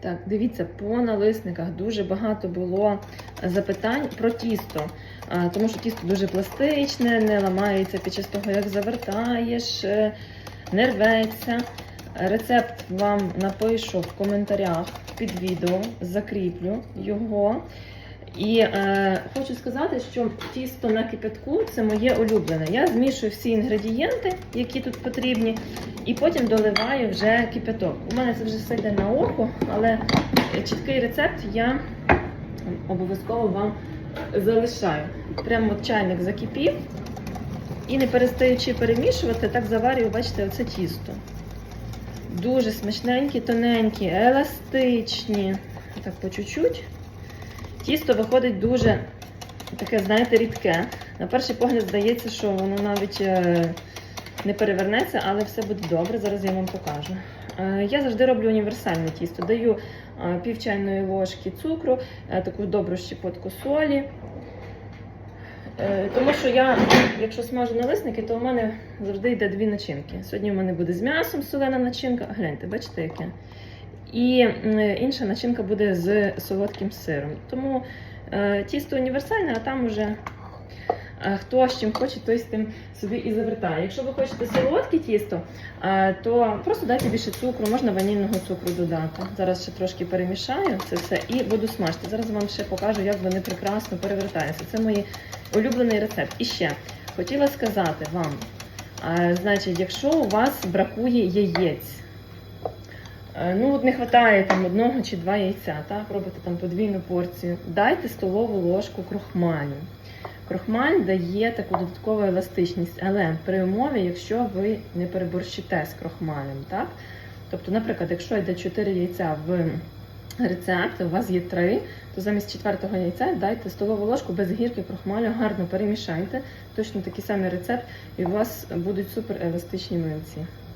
Так, дивіться, по налисниках дуже багато було запитань про тісто, тому що тісто дуже пластичне, не ламається під час того, як завертаєш, е, не рветься. Рецепт вам напишу в коментарях під відео, закріплю його. І е, хочу сказати, що тісто на кипятку це моє улюблене. Я змішую всі інгредієнти, які тут потрібні, і потім доливаю вже кипяток. У мене це вже все йде на око, але чіткий рецепт я обов'язково вам залишаю. Прямо чайник закипів. І не перестаючи перемішувати, так заварюю, бачите, оце тісто. Дуже смачненькі, тоненькі, еластичні. Так по чуть-чуть. Тісто виходить дуже таке, знаєте, рідке. На перший погляд здається, що воно навіть е, не перевернеться, але все буде добре. Зараз я вам покажу. Е, Я завжди роблю універсальне тісто. Даю е, пів чайної ложки цукру, таку добру щепотку солі. Тому що я, якщо смажу налисники, то у мене завжди йде дві начинки. Сьогодні у мене буде з м'ясом солена начинка. Гляньте, бачите, яке? І інша начинка буде з солодким сиром. Тому е, тісто універсальне, а там уже е, хто з чим хоче, той з тим собі і завертає. Якщо ви хочете солодке тісто, е, то просто дайте більше цукру, можна ванільного цукру додати. Зараз ще трошки перемішаю це все і буду смажити. Зараз вам ще покажу, як вони прекрасно перевертаються. Це мій улюблений рецепт. І ще хотіла сказати вам, значить, якщо у вас бракує яєць. Е, Ну, от не вистачає там одного чи два яйця, так, робите там подвійну порцію. Дайте столову ложку крохмалю. Крохмаль дає таку додаткову еластичність, але при умові, якщо ви не переборщите з крохмалем, так? Тобто, наприклад, якщо йде 4 яйця в рецепт, у вас є 3, то замість четвертого яйця дайте столову ложку без гірки крохмалю, гарно перемішайте. Точно такий самий рецепт, і у вас будуть супер еластичні млинці.